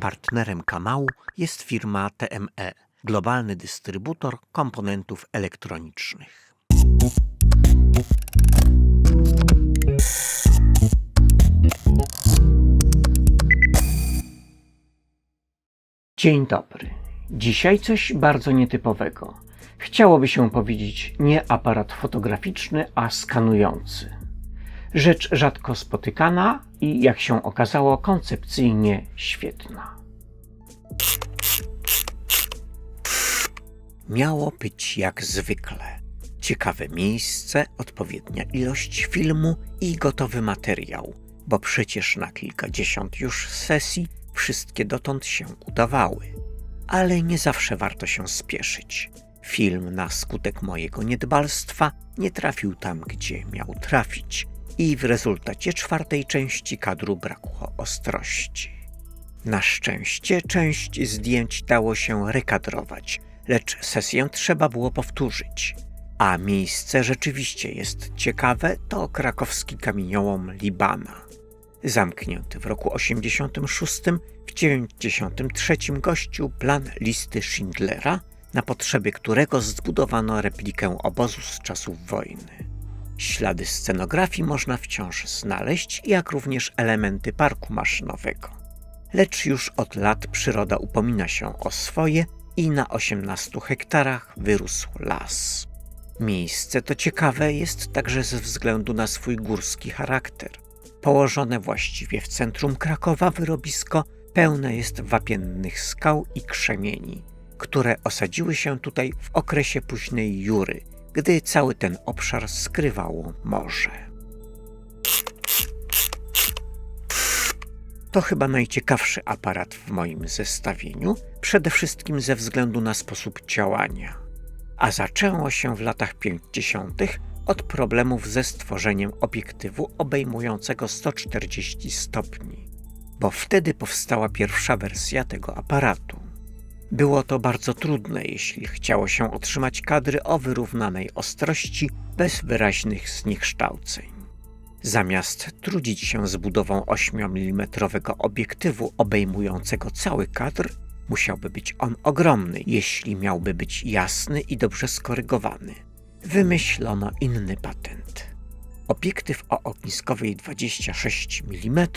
Partnerem kanału jest firma TME, globalny dystrybutor komponentów elektronicznych. Dzień dobry. Dzisiaj coś bardzo nietypowego. Chciałoby się powiedzieć nie aparat fotograficzny, a skanujący. Rzecz rzadko spotykana i, jak się okazało, koncepcyjnie świetna. Miało być jak zwykle. Ciekawe miejsce, odpowiednia ilość filmu i gotowy materiał, bo przecież na kilkadziesiąt już sesji wszystkie dotąd się udawały. Ale nie zawsze warto się spieszyć. Film na skutek mojego niedbalstwa nie trafił tam, gdzie miał trafić i w rezultacie czwartej części kadru brakło ostrości. Na szczęście część zdjęć dało się rekadrować, lecz sesję trzeba było powtórzyć. A miejsce rzeczywiście jest ciekawe, to krakowski kamieniołom Libana. Zamknięty w roku 86, w 93 gościł plan listy Schindlera, na potrzeby którego zbudowano replikę obozu z czasów wojny. Ślady scenografii można wciąż znaleźć, jak również elementy parku maszynowego. Lecz już od lat przyroda upomina się o swoje i na 18 hektarach wyrósł las. Miejsce to ciekawe jest także ze względu na swój górski charakter. Położone właściwie w centrum Krakowa wyrobisko pełne jest wapiennych skał i krzemieni, które osadziły się tutaj w okresie późnej jury, gdy cały ten obszar skrywało morze. To chyba najciekawszy aparat w moim zestawieniu, przede wszystkim ze względu na sposób działania. A zaczęło się w latach 50. od problemów ze stworzeniem obiektywu obejmującego 140 stopni, bo wtedy powstała pierwsza wersja tego aparatu. Było to bardzo trudne, jeśli chciało się otrzymać kadry o wyrównanej ostrości bez wyraźnych zniekształceń. Zamiast trudzić się z budową 8 mm obiektywu obejmującego cały kadr, musiałby być on ogromny, jeśli miałby być jasny i dobrze skorygowany. Wymyślono inny patent. Obiektyw o ogniskowej 26 mm,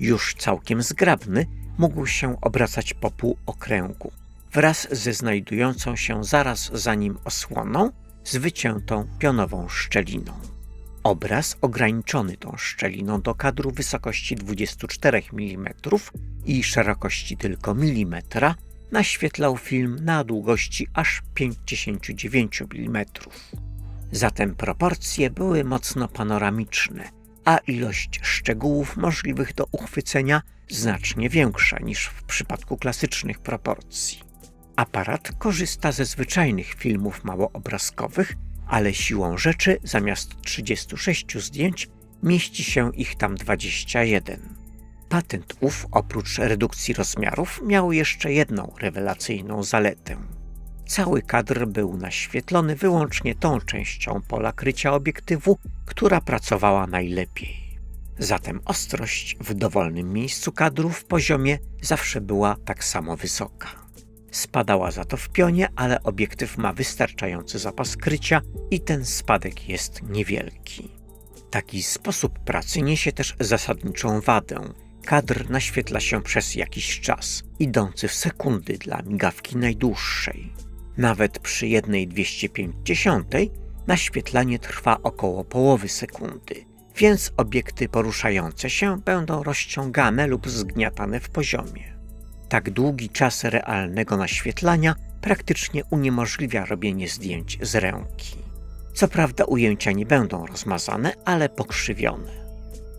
już całkiem zgrabny, mógł się obracać po półokręgu wraz ze znajdującą się zaraz za nim osłoną z wyciętą pionową szczeliną. Obraz ograniczony tą szczeliną do kadru wysokości 24 mm i szerokości tylko milimetra naświetlał film na długości aż 59 mm. Zatem proporcje były mocno panoramiczne, a ilość szczegółów możliwych do uchwycenia znacznie większa niż w przypadku klasycznych proporcji. Aparat korzysta ze zwyczajnych filmów małoobrazkowych, ale siłą rzeczy zamiast 36 zdjęć mieści się ich tam 21. Patent ów, oprócz redukcji rozmiarów, miał jeszcze jedną rewelacyjną zaletę. Cały kadr był naświetlony wyłącznie tą częścią pola krycia obiektywu, która pracowała najlepiej. Zatem ostrość w dowolnym miejscu kadru w poziomie zawsze była tak samo wysoka. Spadała za to w pionie, ale obiektyw ma wystarczający zapas krycia i ten spadek jest niewielki. Taki sposób pracy niesie też zasadniczą wadę. Kadr naświetla się przez jakiś czas, idący w sekundy dla migawki najdłuższej. Nawet przy jednej 250 naświetlanie trwa około połowy sekundy, więc obiekty poruszające się będą rozciągane lub zgniatane w poziomie. Tak długi czas realnego naświetlania praktycznie uniemożliwia robienie zdjęć z ręki. Co prawda ujęcia nie będą rozmazane, ale pokrzywione.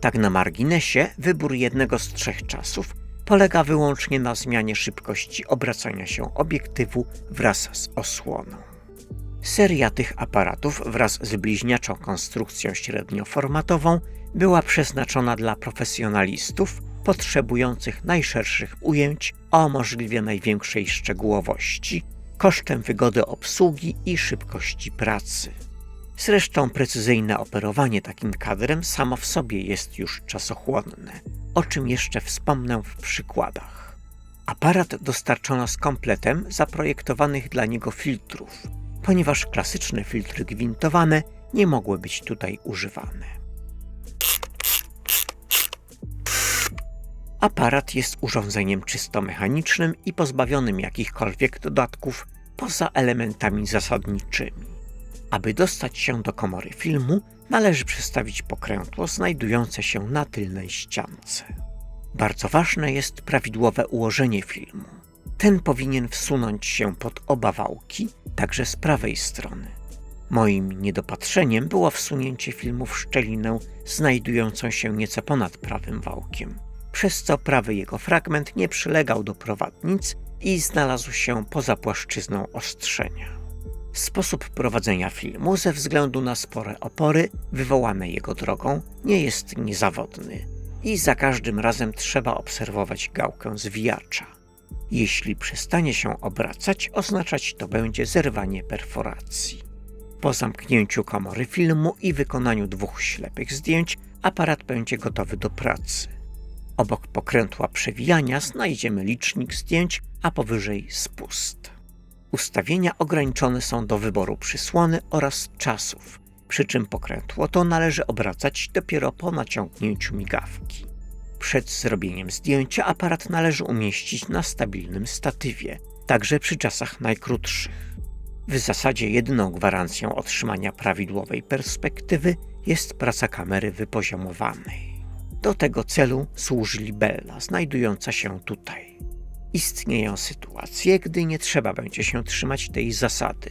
Tak na marginesie, wybór jednego z trzech czasów polega wyłącznie na zmianie szybkości obracania się obiektywu wraz z osłoną. Seria tych aparatów wraz z bliźniaczą konstrukcją średnioformatową była przeznaczona dla profesjonalistów potrzebujących najszerszych ujęć o możliwie największej szczegółowości, kosztem wygody obsługi i szybkości pracy. Zresztą precyzyjne operowanie takim kadrem samo w sobie jest już czasochłonne, o czym jeszcze wspomnę w przykładach. Aparat dostarczono z kompletem zaprojektowanych dla niego filtrów, ponieważ klasyczne filtry gwintowane nie mogły być tutaj używane. Aparat jest urządzeniem czysto mechanicznym i pozbawionym jakichkolwiek dodatków poza elementami zasadniczymi. Aby dostać się do komory filmu, należy przestawić pokrętło znajdujące się na tylnej ściance. Bardzo ważne jest prawidłowe ułożenie filmu. Ten powinien wsunąć się pod oba wałki, także z prawej strony. Moim niedopatrzeniem było wsunięcie filmu w szczelinę znajdującą się nieco ponad prawym wałkiem, przez co prawy jego fragment nie przylegał do prowadnic i znalazł się poza płaszczyzną ostrzenia. Sposób prowadzenia filmu ze względu na spore opory wywołane jego drogą nie jest niezawodny i za każdym razem trzeba obserwować gałkę zwijacza. Jeśli przestanie się obracać, oznaczać to będzie zerwanie perforacji. Po zamknięciu komory filmu i wykonaniu dwóch ślepych zdjęć, aparat będzie gotowy do pracy. Obok pokrętła przewijania znajdziemy licznik zdjęć, a powyżej spust. Ustawienia ograniczone są do wyboru przysłony oraz czasów, przy czym pokrętło to należy obracać dopiero po naciągnięciu migawki. Przed zrobieniem zdjęcia aparat należy umieścić na stabilnym statywie, także przy czasach najkrótszych. W zasadzie jedyną gwarancją otrzymania prawidłowej perspektywy jest praca kamery wypoziomowanej. Do tego celu służy libella znajdująca się tutaj. Istnieją sytuacje, gdy nie trzeba będzie się trzymać tej zasady,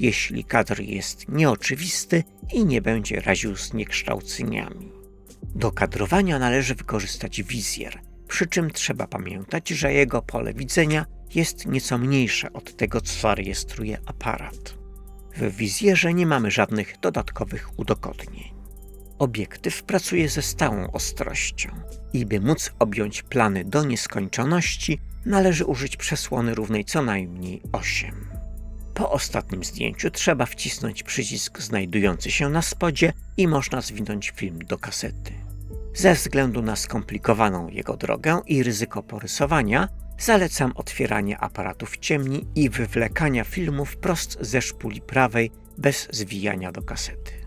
jeśli kadr jest nieoczywisty i nie będzie raził zniekształceniami. Do kadrowania należy wykorzystać wizjer, przy czym trzeba pamiętać, że jego pole widzenia jest nieco mniejsze od tego, co zarejestruje aparat. W wizjerze nie mamy żadnych dodatkowych udogodnień. Obiektyw pracuje ze stałą ostrością i by móc objąć plany do nieskończoności, należy użyć przesłony równej co najmniej 8. Po ostatnim zdjęciu trzeba wcisnąć przycisk znajdujący się na spodzie i można zwinąć film do kasety. Ze względu na skomplikowaną jego drogę i ryzyko porysowania, zalecam otwieranie aparatu w ciemni i wywlekania filmu wprost ze szpuli prawej bez zwijania do kasety.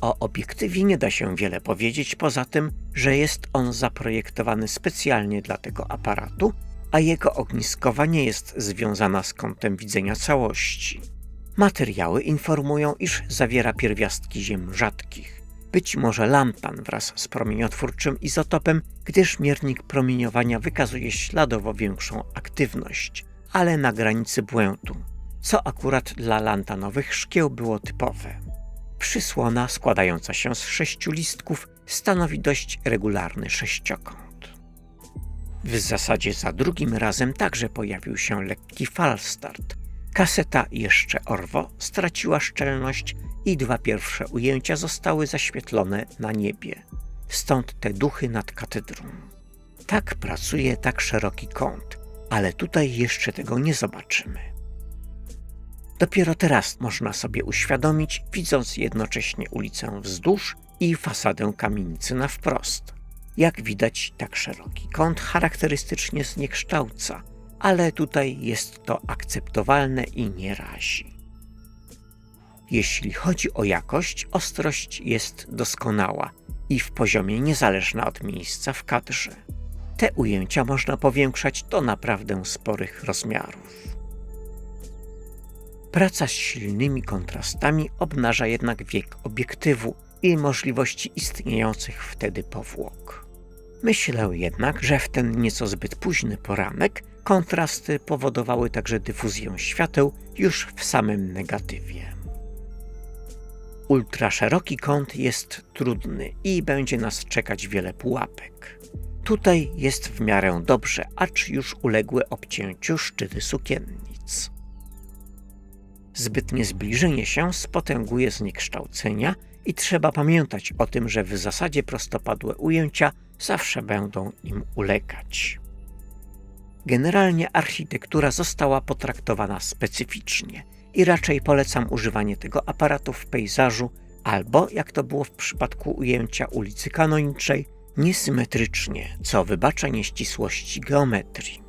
O obiektywie nie da się wiele powiedzieć poza tym, że jest on zaprojektowany specjalnie dla tego aparatu, a jego ogniskowa nie jest związana z kątem widzenia całości. Materiały informują, iż zawiera pierwiastki ziem rzadkich, być może lampan wraz z promieniotwórczym izotopem, gdyż miernik promieniowania wykazuje śladowo większą aktywność, ale na granicy błędu, co akurat dla lantanowych szkieł było typowe. Przysłona składająca się z sześciu listków stanowi dość regularny sześciokąt. W zasadzie za drugim razem także pojawił się lekki falstart. Kaseta jeszcze orwo straciła szczelność i dwa pierwsze ujęcia zostały zaświetlone na niebie. Stąd te duchy nad katedrą. Tak pracuje tak szeroki kąt, ale tutaj jeszcze tego nie zobaczymy. Dopiero teraz można sobie uświadomić, widząc jednocześnie ulicę wzdłuż i fasadę kamienicy na wprost. Jak widać, tak szeroki kąt charakterystycznie zniekształca, ale tutaj jest to akceptowalne i nie razi. Jeśli chodzi o jakość, ostrość jest doskonała i w poziomie niezależna od miejsca w kadrze. Te ujęcia można powiększać do naprawdę sporych rozmiarów. Praca z silnymi kontrastami obnaża jednak wiek obiektywu i możliwości istniejących wtedy powłok. Myślę jednak, że w ten nieco zbyt późny poranek kontrasty powodowały także dyfuzję świateł już w samym negatywie. Ultraszeroki kąt jest trudny i będzie nas czekać wiele pułapek. Tutaj jest w miarę dobrze, acz już uległe obcięciu szczyty sukiennic. Zbytnie zbliżenie się spotęguje zniekształcenia i trzeba pamiętać o tym, że w zasadzie prostopadłe ujęcia zawsze będą im ulegać. Generalnie architektura została potraktowana specyficznie i raczej polecam używanie tego aparatu w pejzażu albo, jak to było w przypadku ujęcia ulicy Kanoniczej, niesymetrycznie, co wybacza nieścisłości geometrii.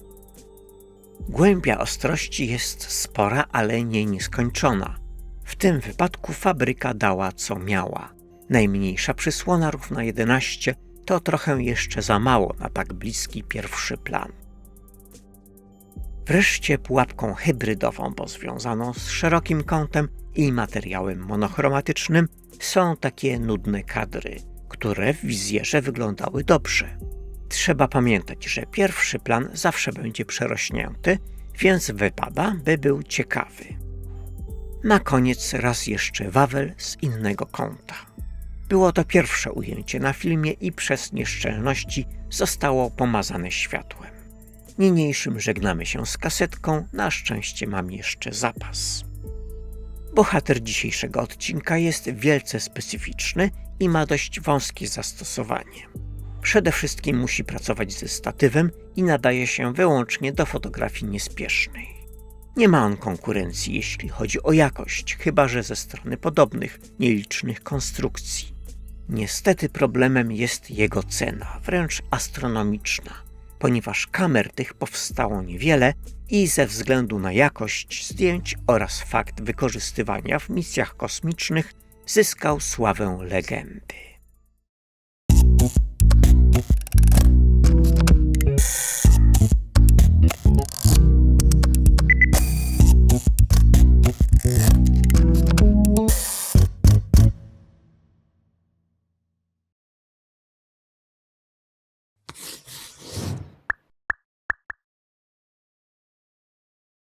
Głębia ostrości jest spora, ale nie nieskończona. W tym wypadku fabryka dała co miała. Najmniejsza przysłona równa 11 to trochę jeszcze za mało na tak bliski pierwszy plan. Wreszcie pułapką hybrydową, bo związaną z szerokim kątem i materiałem monochromatycznym, są takie nudne kadry, które w wizjerze wyglądały dobrze. Trzeba pamiętać, że pierwszy plan zawsze będzie przerośnięty, więc wypada, by był ciekawy. Na koniec raz jeszcze Wawel z innego kąta. Było to pierwsze ujęcie na filmie i przez nieszczelności zostało pomazane światłem. Niniejszym żegnamy się z kasetką, na szczęście mam jeszcze zapas. Bohater dzisiejszego odcinka jest wielce specyficzny i ma dość wąskie zastosowanie. Przede wszystkim musi pracować ze statywem i nadaje się wyłącznie do fotografii niespiesznej. Nie ma on konkurencji, jeśli chodzi o jakość, chyba że ze strony podobnych, nielicznych konstrukcji. Niestety problemem jest jego cena, wręcz astronomiczna, ponieważ kamer tych powstało niewiele i ze względu na jakość zdjęć oraz fakt wykorzystywania w misjach kosmicznych zyskał sławę legendy.